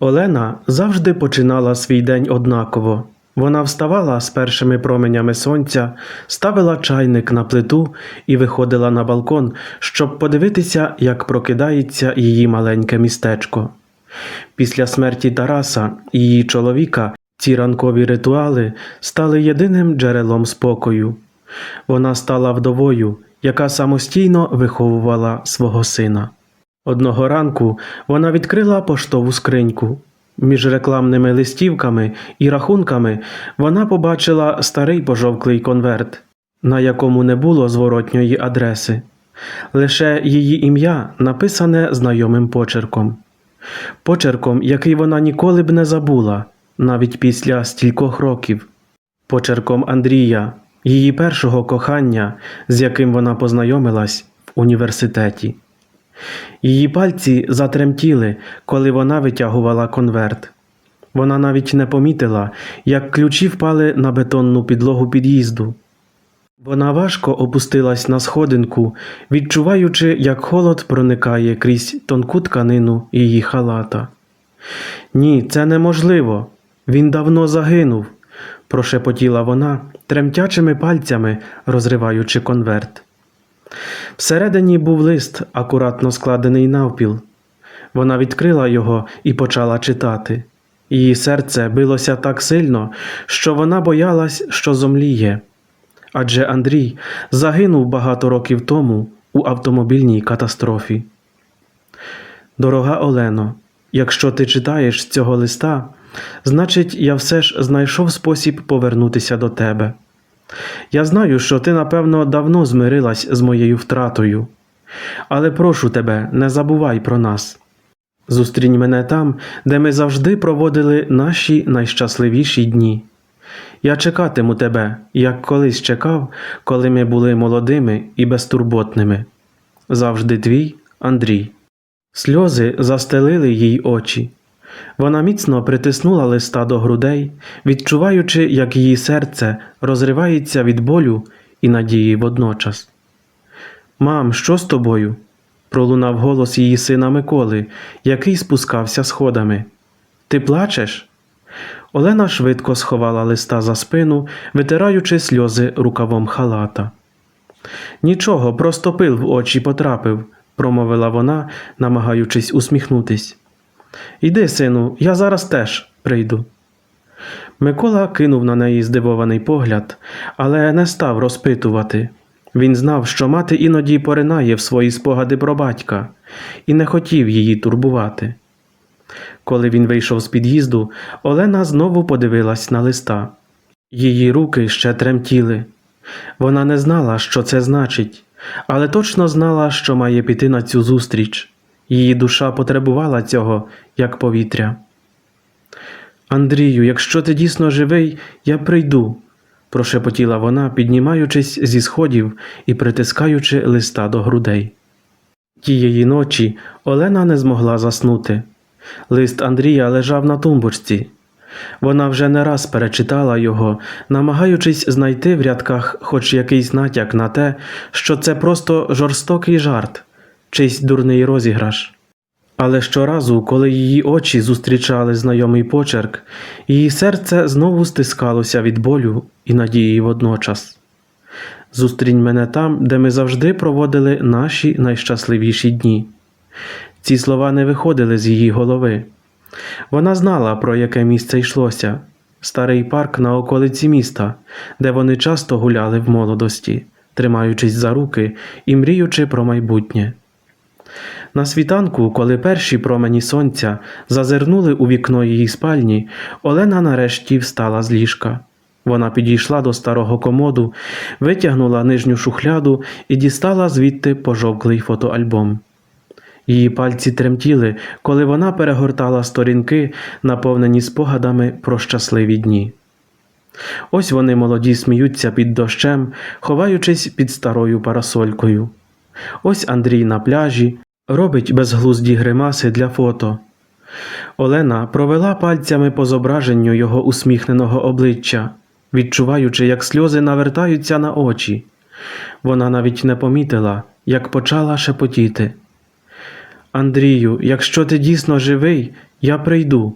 Олена завжди починала свій день однаково. Вона вставала з першими променями сонця, ставила чайник на плиту і виходила на балкон, щоб подивитися, як прокидається її маленьке містечко. Після смерті Тараса і її чоловіка ці ранкові ритуали стали єдиним джерелом спокою. Вона стала вдовою, яка самостійно виховувала свого сина. Одного ранку вона відкрила поштову скриньку. Між рекламними листівками і рахунками вона побачила старий пожовклий конверт, на якому не було зворотньої адреси, лише її ім'я написане знайомим почерком. Почерком, який вона ніколи б не забула, навіть після стількох років. Почерком Андрія, її першого кохання, з яким вона познайомилась в університеті. Її пальці затремтіли, коли вона витягувала конверт. Вона навіть не помітила, як ключі впали на бетонну підлогу під'їзду. Вона важко опустилась на сходинку, відчуваючи, як холод проникає крізь тонку тканину її халата. Ні, це неможливо. Він давно загинув, прошепотіла вона, тремтячими пальцями розриваючи конверт. Всередині був лист, акуратно складений навпіл. Вона відкрила його і почала читати. Її серце билося так сильно, що вона боялась, що зомліє. Адже Андрій загинув багато років тому у автомобільній катастрофі. Дорога Олено, якщо ти читаєш цього листа, значить, я все ж знайшов спосіб повернутися до тебе. Я знаю, що ти, напевно, давно змирилась з моєю втратою, але прошу тебе, не забувай про нас. Зустрінь мене там, де ми завжди проводили наші найщасливіші дні. Я чекатиму тебе, як колись чекав, коли ми були молодими і безтурботними. Завжди твій Андрій. Сльози застелили їй очі. Вона міцно притиснула листа до грудей, відчуваючи, як її серце розривається від болю і надії водночас. Мам, що з тобою? пролунав голос її сина Миколи, який спускався сходами. Ти плачеш? Олена швидко сховала листа за спину, витираючи сльози рукавом халата. Нічого, просто пил в очі потрапив, промовила вона, намагаючись усміхнутись. Іди, сину, я зараз теж прийду. Микола кинув на неї здивований погляд, але не став розпитувати. Він знав, що мати іноді поринає в свої спогади про батька, і не хотів її турбувати. Коли він вийшов з під'їзду, Олена знову подивилась на листа. Її руки ще тремтіли. Вона не знала, що це значить, але точно знала, що має піти на цю зустріч. Її душа потребувала цього, як повітря. Андрію, якщо ти дійсно живий, я прийду, прошепотіла вона, піднімаючись зі сходів і притискаючи листа до грудей. Тієї ночі Олена не змогла заснути. Лист Андрія лежав на тумбочці. Вона вже не раз перечитала його, намагаючись знайти в рядках хоч якийсь натяк на те, що це просто жорстокий жарт, чийсь дурний розіграш. Але щоразу, коли її очі зустрічали знайомий почерк, її серце знову стискалося від болю і надії водночас. Зустрінь мене там, де ми завжди проводили наші найщасливіші дні. Ці слова не виходили з її голови. Вона знала, про яке місце йшлося старий парк на околиці міста, де вони часто гуляли в молодості, тримаючись за руки і мріючи про майбутнє. На світанку, коли перші промені сонця зазирнули у вікно її спальні, Олена нарешті встала з ліжка. Вона підійшла до старого комоду, витягнула нижню шухляду і дістала звідти пожовклий фотоальбом. Її пальці тремтіли, коли вона перегортала сторінки, наповнені спогадами про щасливі дні. Ось вони молоді сміються під дощем, ховаючись під старою парасолькою. Ось Андрій на пляжі робить безглузді гримаси для фото. Олена провела пальцями по зображенню його усміхненого обличчя, відчуваючи, як сльози навертаються на очі. Вона навіть не помітила, як почала шепотіти. Андрію, якщо ти дійсно живий, я прийду.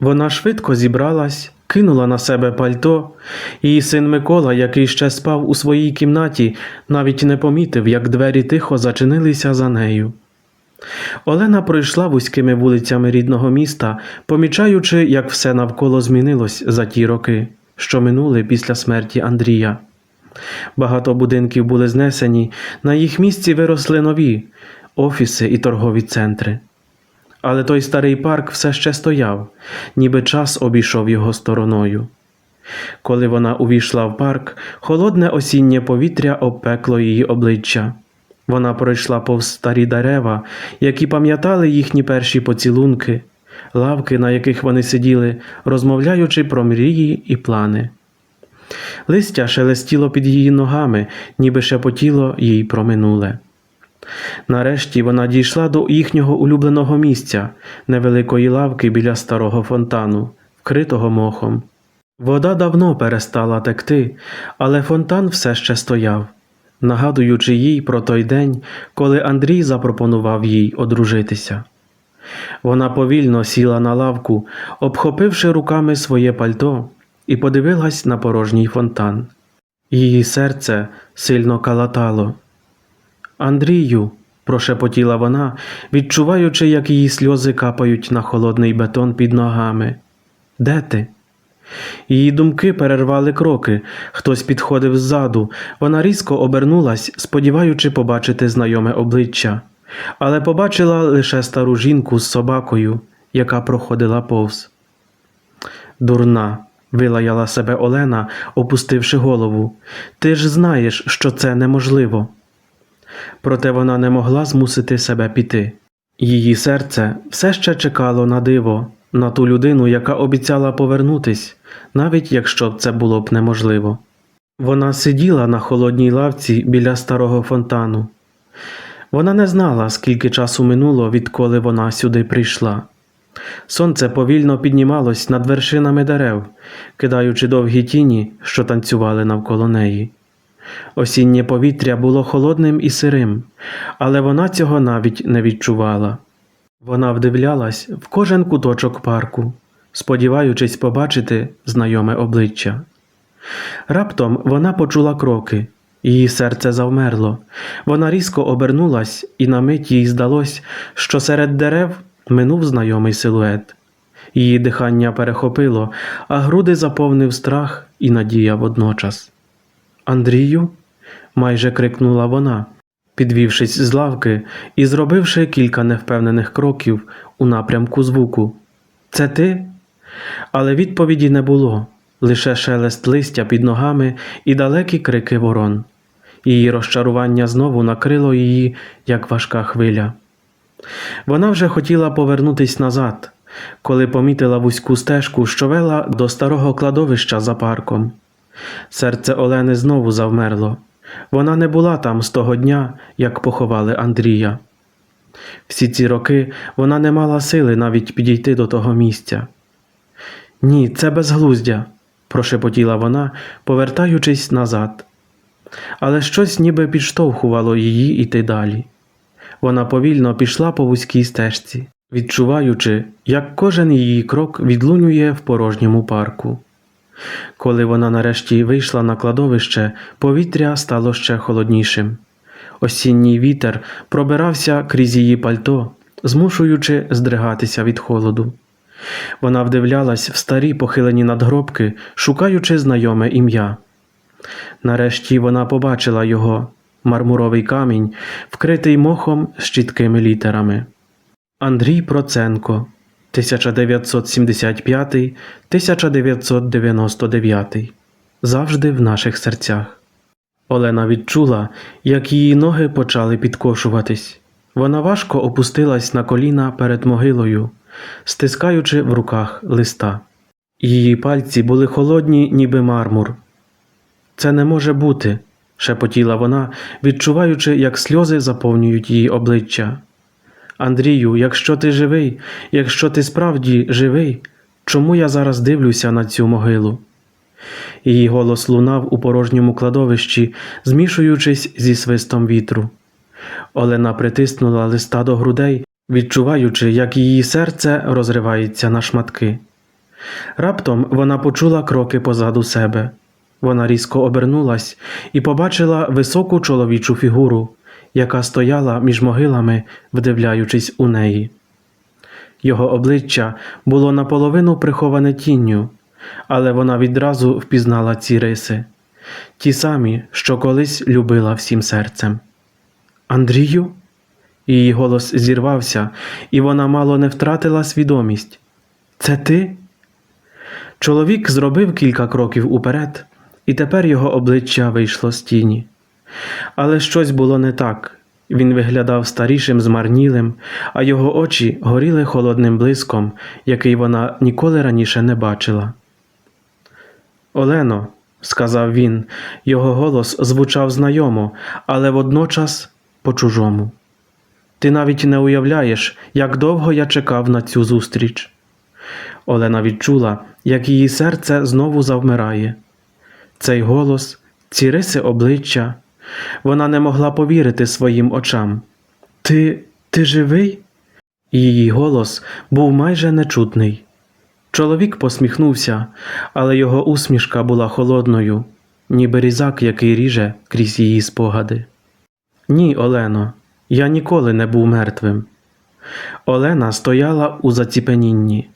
Вона швидко зібралась, кинула на себе пальто. Її син Микола, який ще спав у своїй кімнаті, навіть не помітив, як двері тихо зачинилися за нею. Олена пройшла вузькими вулицями рідного міста, помічаючи, як все навколо змінилось за ті роки, що минули після смерті Андрія. Багато будинків були знесені, на їх місці виросли нові офіси і торгові центри. Але той старий парк все ще стояв, ніби час обійшов його стороною. Коли вона увійшла в парк, холодне осіннє повітря обпекло її обличчя. Вона пройшла повз старі дерева, які пам'ятали їхні перші поцілунки, лавки, на яких вони сиділи, розмовляючи про мрії і плани. Листя шелестіло під її ногами, ніби шепотіло їй про минуле. Нарешті вона дійшла до їхнього улюбленого місця, невеликої лавки біля старого фонтану, вкритого мохом. Вода давно перестала текти, але фонтан все ще стояв, нагадуючи їй про той день, коли Андрій запропонував їй одружитися. Вона повільно сіла на лавку, обхопивши руками своє пальто, і подивилась на порожній фонтан. Її серце сильно калатало. Андрію, прошепотіла вона, відчуваючи, як її сльози капають на холодний бетон під ногами. Де ти? Її думки перервали кроки, хтось підходив ззаду. Вона різко обернулась, сподіваючи побачити знайоме обличчя, але побачила лише стару жінку з собакою, яка проходила повз. Дурна, вилаяла себе Олена, опустивши голову. Ти ж знаєш, що це неможливо. Проте вона не могла змусити себе піти. Її серце все ще чекало на диво, на ту людину, яка обіцяла повернутись, навіть якщо це було б неможливо. Вона сиділа на холодній лавці біля старого фонтану. Вона не знала, скільки часу минуло, відколи вона сюди прийшла. Сонце повільно піднімалось над вершинами дерев, кидаючи довгі тіні, що танцювали навколо неї. Осіннє повітря було холодним і сирим, але вона цього навіть не відчувала. Вона вдивлялась в кожен куточок парку, сподіваючись побачити знайоме обличчя. Раптом вона почула кроки, її серце завмерло. Вона різко обернулась, і на мить їй здалось, що серед дерев минув знайомий силует. Її дихання перехопило, а груди заповнив страх і надія водночас. Андрію? майже крикнула вона, підвівшись з лавки і зробивши кілька невпевнених кроків у напрямку звуку. Це ти? Але відповіді не було, лише шелест листя під ногами і далекі крики ворон. Її розчарування знову накрило її, як важка хвиля. Вона вже хотіла повернутись назад, коли помітила вузьку стежку, що вела до старого кладовища за парком. Серце Олени знову завмерло. Вона не була там з того дня, як поховали Андрія. Всі ці роки вона не мала сили навіть підійти до того місця. Ні, це безглуздя, прошепотіла вона, повертаючись назад. Але щось ніби підштовхувало її йти далі. Вона повільно пішла по вузькій стежці, відчуваючи, як кожен її крок відлунює в порожньому парку. Коли вона нарешті вийшла на кладовище, повітря стало ще холоднішим. Осінній вітер пробирався крізь її пальто, змушуючи здригатися від холоду. Вона вдивлялась в старі похилені надгробки, шукаючи знайоме ім'я. Нарешті вона побачила його мармуровий камінь, вкритий мохом з чіткими літерами. Андрій Проценко 1975-1999 завжди в наших серцях. Олена відчула, як її ноги почали підкошуватись. Вона важко опустилась на коліна перед могилою, стискаючи в руках листа. Її пальці були холодні, ніби мармур. Це не може бути, шепотіла вона, відчуваючи, як сльози заповнюють її обличчя. Андрію, якщо ти живий, якщо ти справді живий, чому я зараз дивлюся на цю могилу? Її голос лунав у порожньому кладовищі, змішуючись зі свистом вітру. Олена притиснула листа до грудей відчуваючи, як її серце розривається на шматки. Раптом вона почула кроки позаду себе. Вона різко обернулась і побачила високу чоловічу фігуру, яка стояла між могилами, вдивляючись у неї. Його обличчя було наполовину приховане тінню, але вона відразу впізнала ці риси, ті самі, що колись любила всім серцем. Андрію? Її голос зірвався, і вона мало не втратила свідомість. Це ти? Чоловік зробив кілька кроків уперед, і тепер його обличчя вийшло з тіні. Але щось було не так. Він виглядав старішим, змарнілим, а його очі горіли холодним блиском, який вона ніколи раніше не бачила. Олено, сказав він, його голос звучав знайомо, але водночас по-чужому. Ти навіть не уявляєш, як довго я чекав на цю зустріч. Олена відчула, як її серце знову завмирає. Цей голос, ці риси обличчя. Вона не могла повірити своїм очам. Ти ти живий? Її голос був майже нечутний. Чоловік посміхнувся, але його усмішка була холодною, ніби різак, який ріже крізь її спогади. Ні, Олено, я ніколи не був мертвим. Олена стояла у заціпенінні,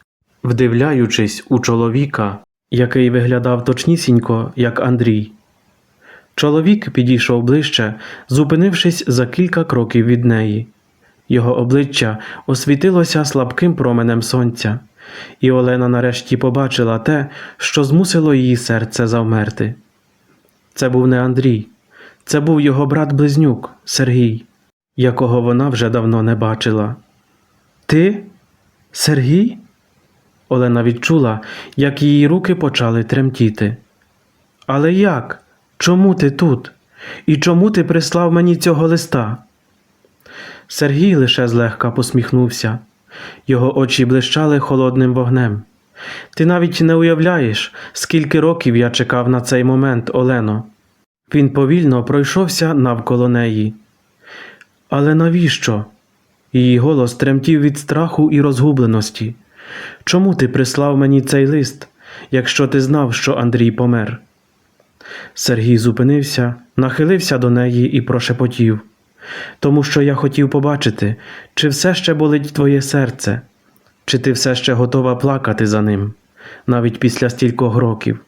вдивляючись у чоловіка, який виглядав точнісінько, як Андрій. Чоловік підійшов ближче, зупинившись за кілька кроків від неї. Його обличчя освітилося слабким променем сонця, і Олена нарешті побачила те, що змусило її серце завмерти. Це був не Андрій, це був його брат-близнюк Сергій, якого вона вже давно не бачила. Ти? Сергій? Олена відчула, як її руки почали тремтіти. Але як? Чому ти тут? І чому ти прислав мені цього листа? Сергій лише злегка посміхнувся. Його очі блищали холодним вогнем. Ти навіть не уявляєш, скільки років я чекав на цей момент, Олено. Він повільно пройшовся навколо неї. Але навіщо? Її голос тремтів від страху і розгубленості. Чому ти прислав мені цей лист, якщо ти знав, що Андрій помер? Сергій зупинився, нахилився до неї і прошепотів. Тому що я хотів побачити, чи все ще болить твоє серце, чи ти все ще готова плакати за ним, навіть після стількох років.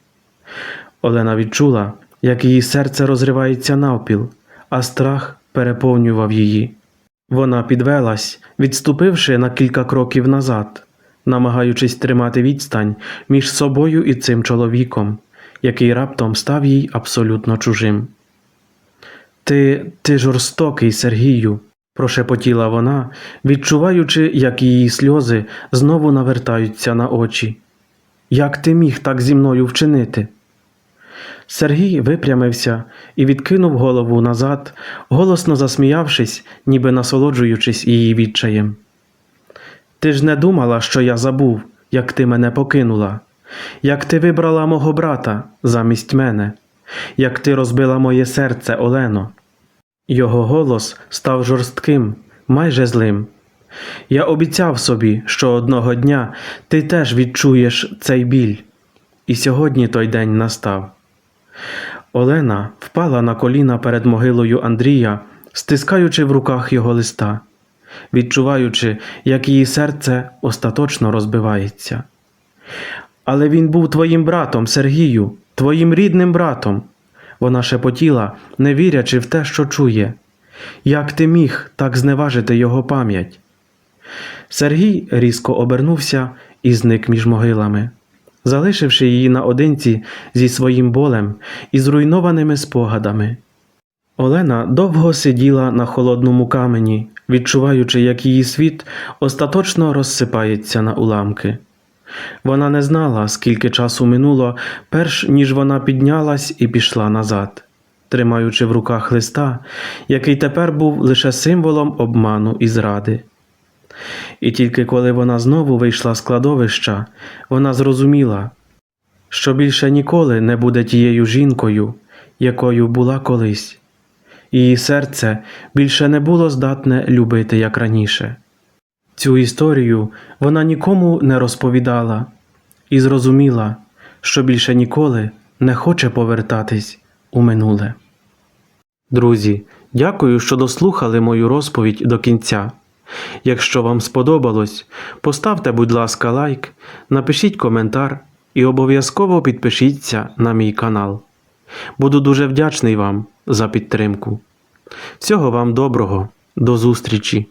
Олена відчула, як її серце розривається навпіл, а страх переповнював її. Вона підвелась, відступивши на кілька кроків назад, намагаючись тримати відстань між собою і цим чоловіком, який раптом став їй абсолютно чужим. Ти, ти жорстокий, Сергію, прошепотіла вона, відчуваючи, як її сльози знову навертаються на очі. Як ти міг так зі мною вчинити? Сергій випрямився і відкинув голову назад, голосно засміявшись, ніби насолоджуючись її відчаєм. Ти ж не думала, що я забув, як ти мене покинула, як ти вибрала мого брата замість мене, як ти розбила моє серце, Олено. Його голос став жорстким, майже злим. Я обіцяв собі, що одного дня ти теж відчуєш цей біль, і сьогодні той день настав. Олена впала на коліна перед могилою Андрія, стискаючи в руках його листа, відчуваючи, як її серце остаточно розбивається. Але він був твоїм братом, Сергію, твоїм рідним братом. Вона шепотіла, не вірячи в те, що чує. Як ти міг так зневажити його пам'ять? Сергій різко обернувся і зник між могилами, залишивши її наодинці зі своїм болем і зруйнованими спогадами. Олена довго сиділа на холодному камені, відчуваючи, як її світ остаточно розсипається на уламки. Вона не знала, скільки часу минуло, перш ніж вона піднялась і пішла назад, тримаючи в руках листа, який тепер був лише символом обману і зради. І тільки коли вона знову вийшла з кладовища, вона зрозуміла, що більше ніколи не буде тією жінкою, якою була колись. Її серце більше не було здатне любити як раніше. Цю історію вона нікому не розповідала і зрозуміла, що більше ніколи не хоче повертатись у минуле. Друзі, дякую, що дослухали мою розповідь до кінця. Якщо вам сподобалось, поставте, будь ласка, лайк, напишіть коментар і обов'язково підпишіться на мій канал. Буду дуже вдячний вам за підтримку. Всього вам доброго, до зустрічі!